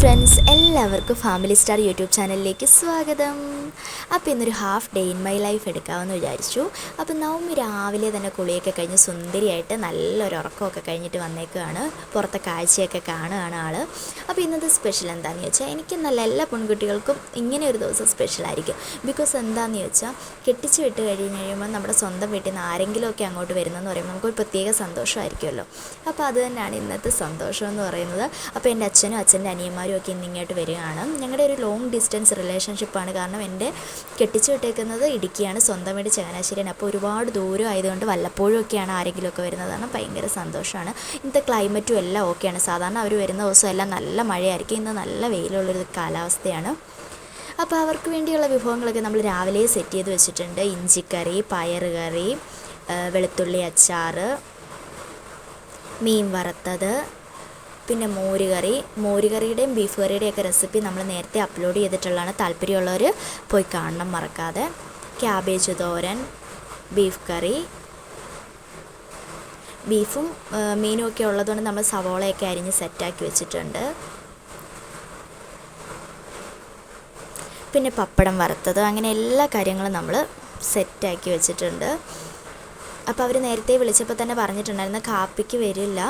Friends എല്ലാവർക്കും family star YouTube ചാനലിലേക്ക് സ്വാഗതം. അപ്പോൾ ഇന്നൊരു half day in my life എടുക്കാമെന്ന് വിചാരിച്ചു. അപ്പോൾ നവമി രാവിലെ തന്നെ കുളിയൊക്കെ കഴിഞ്ഞ് സുന്ദരിയായിട്ട് നല്ലൊരു ഉറക്കമൊക്കെ കഴിഞ്ഞിട്ട് വന്നേക്കുകയാണ് പുറത്തെ കാഴ്ചയൊക്കെ കാണുകയാണ് ആൾ അപ്പോൾ ഇന്നത്തെ സ്പെഷ്യൽ എന്താണെന്ന് ചോദിച്ചാൽ എനിക്ക് നല്ല എല്ലാ പെൺകുട്ടികൾക്കും ഇങ്ങനെ ഒരു ദിവസം സ്പെഷ്യലായിരിക്കും ബിക്കോസ് എന്താണെന്ന് ചോദിച്ചാൽ കെട്ടിച്ച് വിട്ട് കഴിഞ്ഞ് കഴിയുമ്പോൾ നമ്മുടെ സ്വന്തം വീട്ടിൽ നിന്ന് ആരെങ്കിലുമൊക്കെ അങ്ങോട്ട് വരുന്നതെന്ന് പറയുമ്പോൾ നമുക്കൊരു പ്രത്യേക സന്തോഷമായിരിക്കുമല്ലോ. അപ്പോൾ അത് തന്നെയാണ് ഇന്നത്തെ സന്തോഷം എന്ന് പറയുന്നത്. അപ്പോൾ എന്റെ അച്ഛനും അച്ഛന്റെ അനിയന്മാരും ഒക്കെ ഇന്നിങ്ങോട്ട് വരികയാണ്. ഞങ്ങളുടെ ഒരു ലോങ് ഡിസ്റ്റൻസ് റിലേഷൻഷിപ്പാണ് കാരണം എന്റെ കെട്ടിച്ചു വിട്ടേക്കുന്നത് ഇടുക്കിയാണ്. സ്വന്തം വീട് ചങ്ങനാശ്ശേരിയാണ്. അപ്പോൾ ഒരുപാട് ദൂരം ആയതുകൊണ്ട് വല്ലപ്പോഴും ഒക്കെയാണ് വരുന്നത് കാരണം ഭയങ്കര സന്തോഷമാണ്. ഇന്നത്തെ ക്ലൈമറ്റും എല്ലാം ഓക്കെയാണ് സാധാരണ അവർ വരുന്ന ദിവസം എല്ലാം നല്ല മഴയായിരിക്കും. ഇന്ന് നല്ല വെയിലുള്ളൊരു കാലാവസ്ഥയാണ്. അപ്പോൾ അവർക്ക് വേണ്ടിയുള്ള വിഭവങ്ങളൊക്കെ നമ്മൾ രാവിലെ സെറ്റ് ചെയ്ത് വെച്ചിട്ടുണ്ട്. ഇഞ്ചിക്കറി പയറുകറി വെളുത്തുള്ളി അച്ചാറ് മീൻ വറുത്തത് പിന്നെ മോര് കറി. മോര് കറിയുടെയും ബീഫ് റെസിപ്പി നമ്മൾ നേരത്തെ അപ്ലോഡ് ചെയ്തിട്ടുള്ളതാണ്. താല്പര്യമുള്ളവർ പോയി കാണണം മറക്കാതെ. ക്യാബേജ് തോരൻ ബീഫ് കറി ബീഫും മീനും ഒക്കെ ഉള്ളതുകൊണ്ട് നമ്മൾ സവോളയൊക്കെ അരിഞ്ഞ് സെറ്റാക്കി വെച്ചിട്ടുണ്ട്. പിന്നെ പപ്പടം വറുത്തത്. അങ്ങനെ എല്ലാ കാര്യങ്ങളും നമ്മൾ സെറ്റാക്കി വെച്ചിട്ടുണ്ട്. അപ്പോൾ അവർ നേരത്തെ വിളിച്ചപ്പോൾ തന്നെ പറഞ്ഞിട്ടുണ്ടായിരുന്നു കാപ്പിക്ക് വരില്ല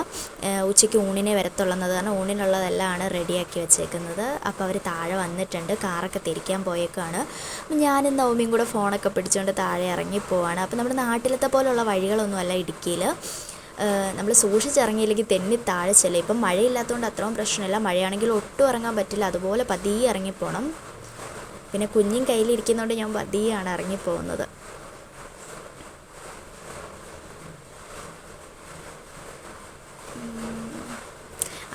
ഉച്ചയ്ക്ക് ഊണിനെ വരത്തുള്ളത് കാരണം ഊണിനുള്ളതെല്ലാം റെഡിയാക്കി വെച്ചേക്കുന്നത്. അപ്പോൾ അവർ താഴെ വന്നിട്ടുണ്ട് കാറൊക്കെ തിരിക്കാൻ പോയേക്കാണ്. അപ്പം ഞാനും നവമിയും കൂടെ ഫോണൊക്കെ പിടിച്ചുകൊണ്ട് താഴെ ഇറങ്ങി പോവാണ്. അപ്പോൾ നമ്മുടെ നാട്ടിലത്തെ പോലുള്ള വഴികളൊന്നുമല്ല ഇടുക്കിയിൽ. നമ്മൾ സൂക്ഷിച്ചിറങ്ങിയില്ലെങ്കിൽ തെന്നി താഴെ ചെല്ലും. ഇപ്പം മഴയില്ലാത്തതുകൊണ്ട് അത്രയും പ്രശ്നമില്ല. മഴയാണെങ്കിൽ ഒട്ടും ഇറങ്ങാൻ പറ്റില്ല. അതുപോലെ പതിയെ ഇറങ്ങിപ്പോണം. പിന്നെ കുഞ്ഞും കയ്യിലിരിക്കുന്നതുകൊണ്ട് ഞാൻ പതിയാണ് ഇറങ്ങിപ്പോകുന്നത്.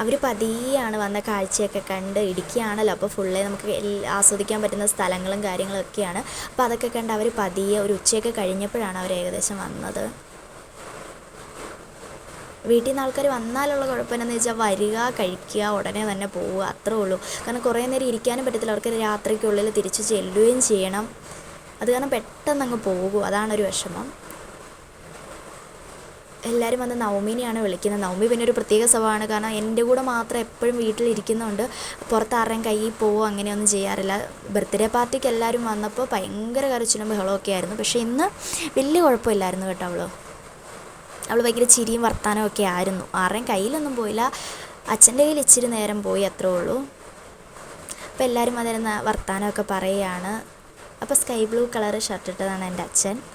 അവർ പതിയാണ് വന്ന കാഴ്ചയൊക്കെ കണ്ട് ഇടുക്കിയാണല്ലോ അപ്പോൾ ഫുള്ളേ നമുക്ക് ആസ്വദിക്കാൻ പറ്റുന്ന സ്ഥലങ്ങളും കാര്യങ്ങളൊക്കെയാണ്. അപ്പോൾ അതൊക്കെ കണ്ട് അവർ പതിയെ ഒരു ഉച്ചയൊക്കെ കഴിഞ്ഞപ്പോഴാണ് അവർ ഏകദേശം വന്നത്. വീട്ടിൽ നിന്ന് ആൾക്കാർ വന്നാലുള്ള കുഴപ്പമെന്നു വെച്ചാൽ വരിക കഴിക്കുക ഉടനെ തന്നെ പോവുക അത്രേ ഉള്ളൂ. കാരണം കുറേ നേരം ഇരിക്കാനും പറ്റത്തില്ല. അവർക്ക് രാത്രിക്കുള്ളിൽ തിരിച്ചു ചെല്ലുകയും ചെയ്യണം. അത് കാരണം പെട്ടെന്ന് അങ്ങ് പോകും അതാണൊരു വിഷമം. എല്ലാവരും വന്ന് നവമീനെയാണ് വിളിക്കുന്നത്. നവമി പിന്നെ ഒരു പ്രത്യേക സ്വഭാവമാണ്. കാരണം എന്റെ കൂടെ മാത്രം എപ്പോഴും വീട്ടിലിരിക്കുന്നതുകൊണ്ട് പുറത്ത് ആരുടെയും കയ്യിൽ പോവോ അങ്ങനെയൊന്നും ചെയ്യാറില്ല. ബർത്ത്ഡേ പാർട്ടിക്ക് എല്ലാവരും വന്നപ്പോൾ ഭയങ്കര കരച്ചിലും ബഹളമൊക്കെ ആയിരുന്നു. പക്ഷേ ഇന്ന് വലിയ കുഴപ്പമില്ലായിരുന്നു കേട്ടോ അവൾ. അവൾ ഭയങ്കര ചിരിയും വർത്താനവും ഒക്കെ ആയിരുന്നു. ആരുടെയും കയ്യിലൊന്നും പോയില്ല. അച്ഛന്റെ കയ്യിൽ ഇച്ചിരി നേരം പോയി അത്രേ ഉള്ളൂ. അപ്പോൾ എല്ലാവരും അതിരുന്ന വർത്താനമൊക്കെ പറയുകയാണ്. അപ്പോൾ സ്കൈ ബ്ലൂ കളർ ഷർട്ട് ഇട്ടതാണ് എന്റെ അച്ഛൻ.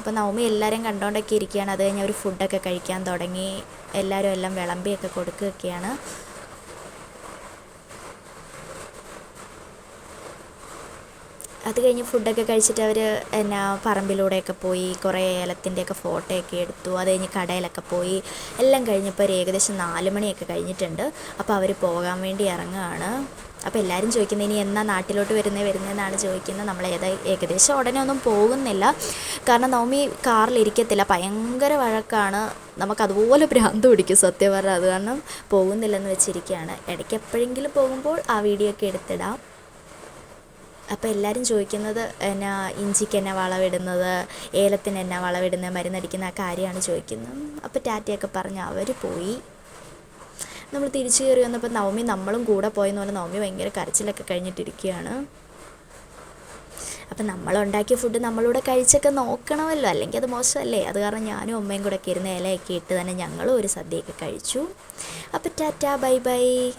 അപ്പോൾ നവമി എല്ലാവരും കണ്ടുകൊണ്ടൊക്കെ ഇരിക്കുകയാണ്. അത് കഴിഞ്ഞ് അവർ ഫുഡൊക്കെ കഴിക്കാൻ തുടങ്ങി. എല്ലാവരും എല്ലാം വിളമ്പിയൊക്കെ കൊടുക്കുകയൊക്കെയാണ്. അത് കഴിഞ്ഞ് ഫുഡൊക്കെ കഴിച്ചിട്ട് അവർ എന്നാ പറമ്പിലൂടെയൊക്കെ പോയി കുറേ ഏലത്തിന്റെയൊക്കെ ഫോട്ടോയൊക്കെ എടുത്തു. അത് കഴിഞ്ഞ് കടയിലൊക്കെ പോയി. എല്ലാം കഴിഞ്ഞപ്പോൾ ഒരു ഏകദേശം നാല് മണിയൊക്കെ കഴിഞ്ഞിട്ടുണ്ട്. അപ്പോൾ അവർ പോകാൻ വേണ്ടി ഇറങ്ങുകയാണ്. അപ്പോൾ എല്ലാവരും ചോദിക്കുന്നത് ഇനി എന്നാ നാട്ടിലോട്ട് വരുന്നേ വരുന്നതെന്നാണ് ചോദിക്കുന്നത്? നമ്മൾ ഏതാ ഏകദേശം ഉടനെ ഒന്നും പോകുന്നില്ല. കാരണം നവമി കാറിലിരിക്കത്തില്ല ഭയങ്കര വഴക്കാണ്. നമുക്കതുപോലെ ഭ്രാന്ത് പിടിക്കും സത്യം പറഞ്ഞാൽ. അത് കാരണം പോകുന്നില്ലെന്ന് വെച്ചിരിക്കുകയാണ്. ഇടയ്ക്ക് എപ്പോഴെങ്കിലും പോകുമ്പോൾ ആ വീഡിയോ ഒക്കെ എടുത്തിടാം. അപ്പോൾ എല്ലാവരും ചോദിക്കുന്നത് എന്നാ ഇഞ്ചിക്ക് എന്നാ വളമിടുന്നത് ഏലത്തിന് എന്നാ വളമിടുന്നത് മരുന്നടിക്കുന്ന ആ കാര്യമാണ് ചോദിക്കുന്നത്. അപ്പോൾ ടാറ്റയൊക്കെ പറഞ്ഞ് അവർ പോയി. നമ്മൾ തിരിച്ചു കയറി വന്നപ്പോൾ നവമി നമ്മളും കൂടെ പോയെന്ന് പറഞ്ഞാൽ നവമി ഭയങ്കര കരച്ചിലൊക്കെ കഴിഞ്ഞിട്ടിരിക്കുകയാണ്. അപ്പം നമ്മളുണ്ടാക്കിയ ഫുഡ് നമ്മളിവിടെ കഴിച്ചൊക്കെ നോക്കണമല്ലോ. അല്ലെങ്കിൽ അത് മോശമല്ലേ? അത് കാരണം ഞാനും അമ്മയും കൂടെ ഒക്കെ ഇലയൊക്കെ ഇട്ട് തന്നെ ഞങ്ങളും ഒരു സദ്യയൊക്കെ കഴിച്ചു. അപ്പം ടാറ്റ ബൈ ബൈ.